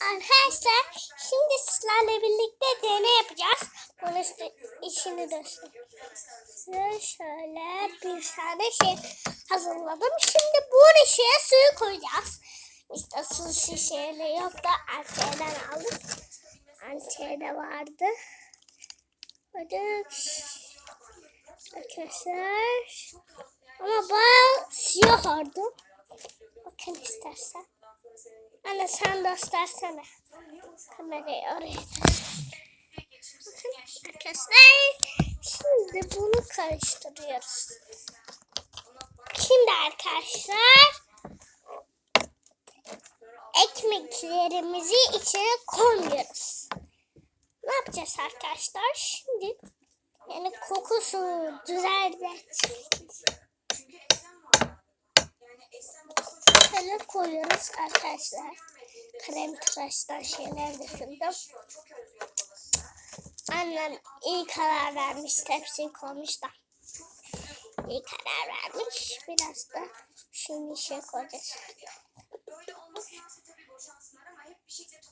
Arkadaşlar şimdi sizlerle birlikte deney yapacağız. Bunun işte işini göstereyim. Şöyle bir tane şey hazırladım. Şimdi bu şişeye suyu koyacağız. İşte su şişeleri yok da Antalya'dan aldık. Antalya'da vardı. Koyduk. Arkadaşlar. Ama bayağı siyah oldu. Bakın istersen. Anne sen göstersene. Kamerayı oraya. Arkadaşlar. Şimdi bunu karıştırıyoruz. Şimdi arkadaşlar ekmeklerimizi içine koyuyoruz. Ne yapacağız arkadaşlar? Şimdi yani kokusu düzeltmek. Şöyle koyuyoruz arkadaşlar. Krem tıraştan şeyler döküldüm. Annem iyi karar vermiş. Tepsiyi koymuş da. İyi karar vermiş. Biraz da şimdi şey koyacağız.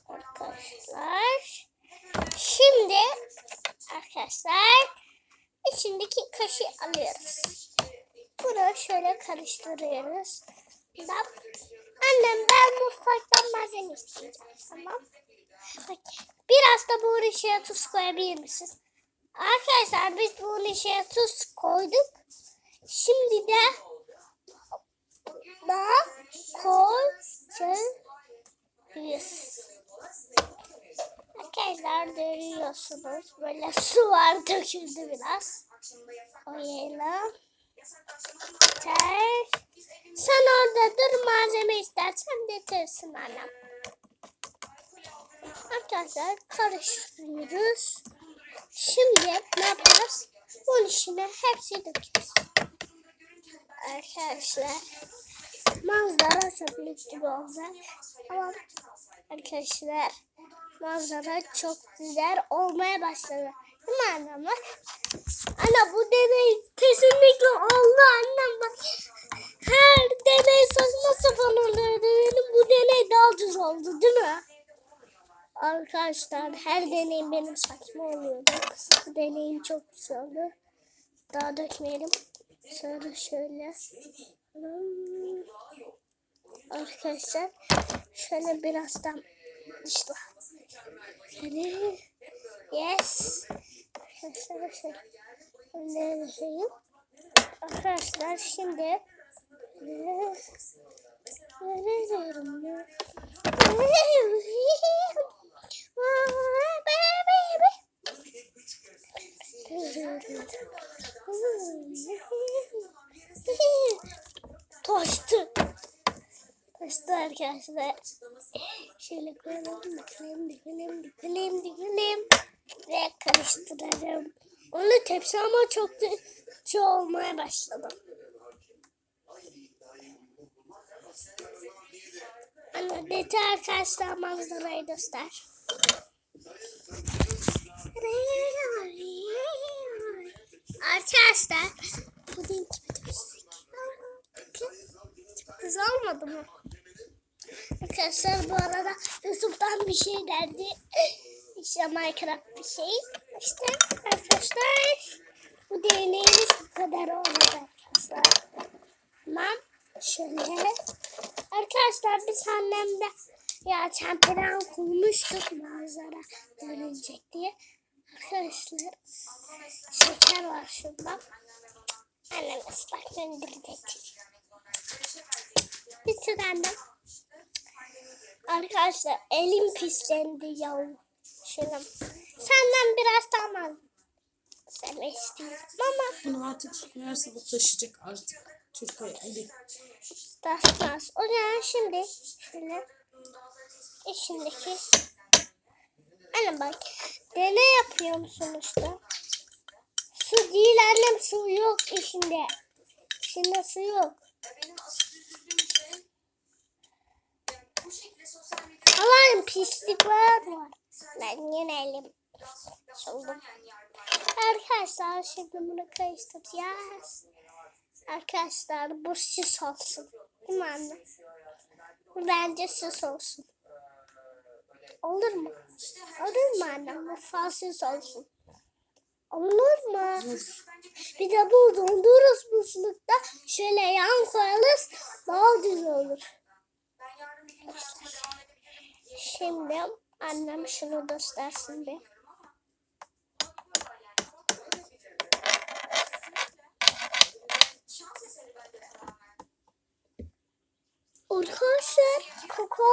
Arkadaşlar. Şimdi arkadaşlar içindeki kaşığı alıyoruz. Bunu şöyle karıştırıyoruz. Annem ben mutfaktan malzeme isteyeceğim. Tamam. Biraz da bu işe tuz koyabilir misin? Arkadaşlar biz bu işe tuz koyduk. Şimdi de da koyacağız. Arkadaşlar görüyorsunuz. Böyle su var döküldü biraz. Koyalım. Getirsin annem. Arkadaşlar karıştırıyoruz. Şimdi ne yapacağız? Bunun içine hepsi dökeceğiz. Arkadaşlar manzara çok gibi olacak. Ama arkadaşlar manzara çok güzel olmaya başladı. Değil mi annem Arkadaşlar her deneyim benim saçma oluyordu. Bu deneyim çok güzel oldu. Daha dökmeyelim. Sonra şöyle. Arkadaşlar şöyle birazdan işte. Şöyle. Yes. Arkadaşlar şöyle. Ne dökeyim? Arkadaşlar şimdi ne diyorum ne? Taştı arkadaşlar. Şöyle koyalım, dökelim, dökelim, dökelim, dökelim. Ve karıştıralım. Onu tepsi ama çok kötü olmaya başladı. Anne dete arkadaşlar manzarayı göster. Arkadaşlar puding gibi güzel olmadı mı? Arkadaşlar bu arada YouTube'dan bir şey geldi. İşte Minecraft bir şey. İşte arkadaşlar bu deneyimiz bu kadar oldu arkadaşlar. Tamam. Şöyle. Arkadaşlar biz annemle ya çemperan kurmuştuk manzara dönecek diye. Arkadaşlar şeker var şurada. Annem ıslak mendil. Bitir annem. Arkadaşlar elim pislendi ya. Şöyle. Senden biraz daha malzeme istiyorum ama Bunu artık koyarsa bu taşıyacak artık. Türkiye Ali. Tasmaz. O zaman şimdi şöyle içindeki Annem bak deney yapıyorum sonuçta. Su değil annem su yok içinde. İçinde su yok. Pislik var mı? Ben yine elim soldum. Arkadaşlar şimdi bunu karıştıracağız. Arkadaşlar bu süs olsun. Değil mi anne? Bu bence süs olsun. Olur mu? Olur mu annem? Bu falsız olsun. Olur mu? Bir de bu dondururuz buzlukta. Şöyle yan koyarız. Daha güzel olur. Şimdi annem şunu göstersin bir. Arkadaşlar koku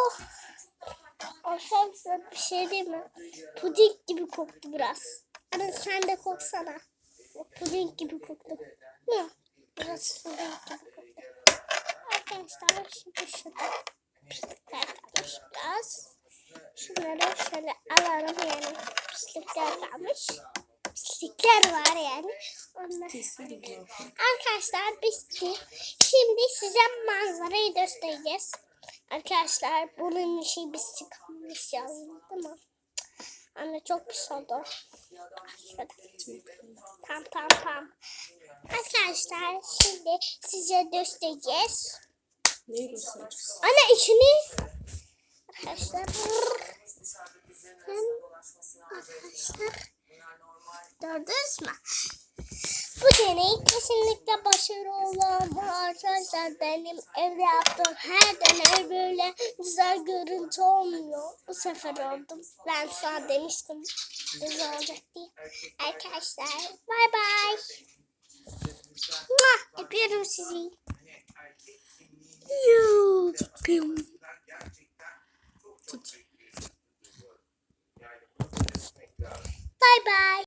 Arkadaşlar bir şey değil mi? Puding gibi koktu biraz. Hani sen de koksana. Puding gibi koktu. Ne? Biraz puding gibi koktu. Arkadaşlar şimdi şurada pislikler kalmış. Şunları şöyle alalım yani pislikler kalmış. Pislikler var yani. Arkadaşlar bitti. Şimdi size manzarayı göstereceğiz. Arkadaşlar bunun işi biz çıkmış yazdım değil mi? Anne çok pis oldu. Pam pam pam. Arkadaşlar şimdi size göstereceğiz. Neyi göstereceğiz? Anne içini. Arkadaşlar. Arkadaşlar. Gördünüz mü? Bu deney kesinlikle başarılı olan arkadaşlar benim evde yaptığım her deney böyle güzel görüntü olmuyor. Bu sefer oldum. Ben sana demiştim güzel olacak diye. Arkadaşlar bay bay. Öpüyorum sizi. Tut. Bay bay.